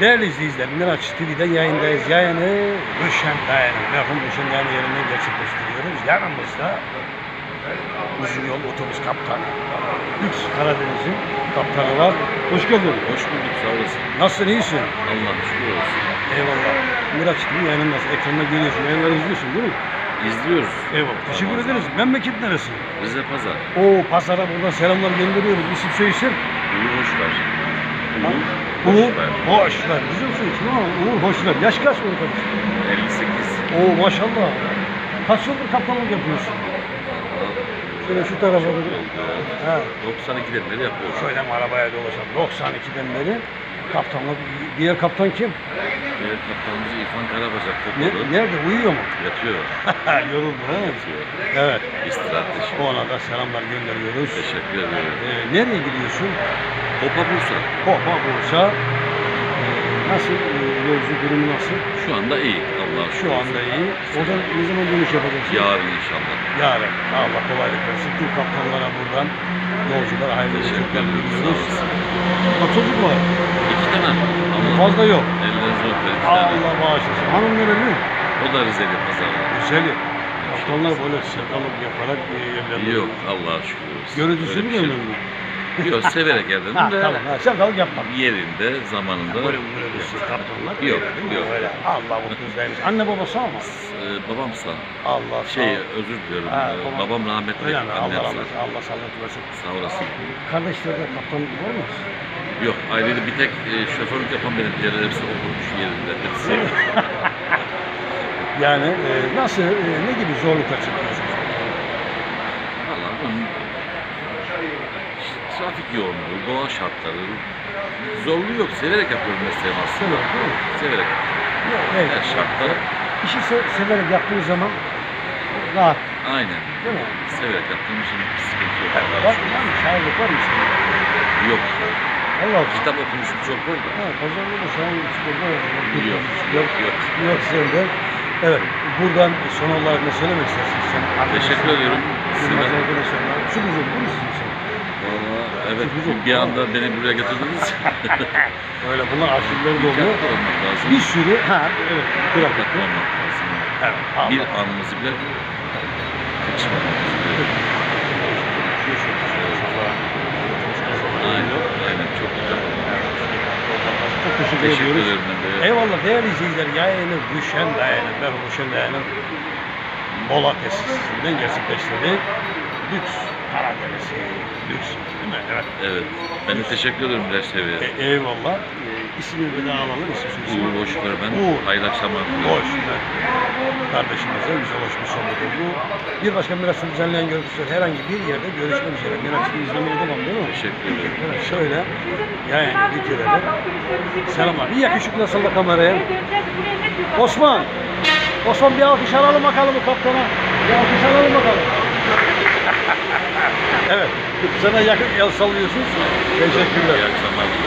Değerli izleyiciler, Miraç TV'den yayındayız. Yayını Rüşen Dayan'ın, merhum Rüşen Dayan'ın yerine gerçekleştiriyoruz. Yanımızda uzun yol otobüs kaptanı, Lüks Karadeniz'in kaptanı var. Hoş geldin. Hoş bulduk sağ olasın. Nasılsın, iyisin? Allah şükür olsun. Eyvallah. Miraç TV yayınındasın, ekranına geliyorsun, yayınları izliyorsun değil mi? İzliyoruz. Eyvallah. Teşekkür ederiz. Memleket neresi? Rize Pazar. O pazara buradan selamlar gönderiyoruz. İsim soy isim? Uğur hoş ver. Ha? Uğur Uğur hoş ver. Hoşver. Güzel soy isim ama Uğur Hoşver. Yaş kaç Uğur kardeş? 58. Oo maşallah. Kaç yıldır kaptanlık yapıyorsun? Şöyle şu tarafa doğru. Ha. 92'den beri yapıyoruz. Şöyle mi arabaya dolaşalım. 92'den beri kaptanlık. Diğer kaptan kim? Evet kaptanımız İrfan Karabacak Ne, Kopalı. nerede? Uyuyor mu? Yatıyor. Yoruldu ha? Yatıyor. Evet. İstirahatte şimdi. Ona da selamlar gönderiyoruz. Teşekkür ederim. Ee, nereye gidiyorsun? Kopa Bursa. Hopa Bursa. Ee, nasıl? Ee, yolcu durumu nasıl? Şu anda iyi. Allah Şu anda iyi. Oradan ne zaman dönüş yapacaksın? Yarın inşallah. Yarın. Allah kolaylık versin. Tüm kaptanlara buradan yolcular hayırlı Teşekkür yolculuklar ederim. Sağ diliyoruz. olasın. Kaç çocuk var? İki tane. Allah Fazla yok. Ellerinize tane. Allah bağışlasın. Hanım nereli? O da Rize'li pazarda. Güzeli. Kaptanlar böyle sırtalık yaparak e, evlendiler. Yok Allah'a şükür olsun. Görücüsü Öyle mü bir şey evlendin? Yok severek evlendim Ha de tamam. Ha, sırtalık yapma. yerinde, zamanında. Böyle böyle kaptanlar. Yok, değil mi? yok. Öyle. Allah mutluyuz Anne babası ama. Ee, babam sağ. Allah sağ Şey özür diliyorum. Ha, babam. babam rahmetli. Öyle mi? Allah Annem rahmet sağ. Allah sallat versin. Sağ olasın. Kardeşlerde kaptanlık var mı? Yok ailede bir tek e, şoförlük yapan benim. Diğerleri hepsi okumuş yerinde. Hepsi. Yani e, nasıl, e, ne gibi zorluklar çekiyorsunuz? Valla bunun trafik yoğunluğu, doğa şartları, zorluğu yok. Severek yapıyorum mesleğimi aslında. Severek, değil mi? Severek. Yok, evet. Her şartta İşi se- severek yaptığın zaman rahat, aynen. değil mi? Severek yaptığım için bir sıkıntı yok. Var mı? şükür. Şairlik var mı? Yok. Allah Allah. Kitap okumuşum çok da. Ha, pazarda da şair çıkıyor. Yok. Yok. Yok. Yok sende. Evet, buradan son olarak ne söylemek istersin? Sen Teşekkür ediyorum. Size. arkadaşlarına. Şu güzel değil misin sen? Valla evet bir anda beni buraya getirdiniz. Öyle bunlar arşivleri dolu. Bir sürü, ha evet. Dikkatli olmak lazım. Evet. Bir anımızı bile kaçırmamamız gerekiyor. Aynen, aynen çok güzel. Ederim ben de. Eyvallah değerli izleyiciler. Yayını Gülşen Dayan'ın, ben Gülşen Dayan'ın Bola tesisinden gerçekleştirdik. Lüks Karadeniz. Lüks değil mi? Evet. Evet. Ben de teşekkür ederim TV'ye. E, eyvallah. İsmini bir daha alalım. İsim soy isim. Uğur Boşver ben. Uğur. Hayırlı akşamlar diliyorum. Hoş. evet. Kardeşimize güzel hoş bir sohbet oldu. Bir başka Miraç'ta düzenleyen görüntüler herhangi bir yerde görüşmek üzere. Miraç'ı izlemeye devam değil mi? Teşekkür ederim. Evet, şöyle yayını bitirelim. Selamlar. Bir yakışıklı salla kameraya. Osman. Osman bir alkış alalım bakalım bu kaptana. Bir alkış alalım bakalım. evet. Sana yakın el sallıyorsunuz. Teşekkürler. İyi akşamlar.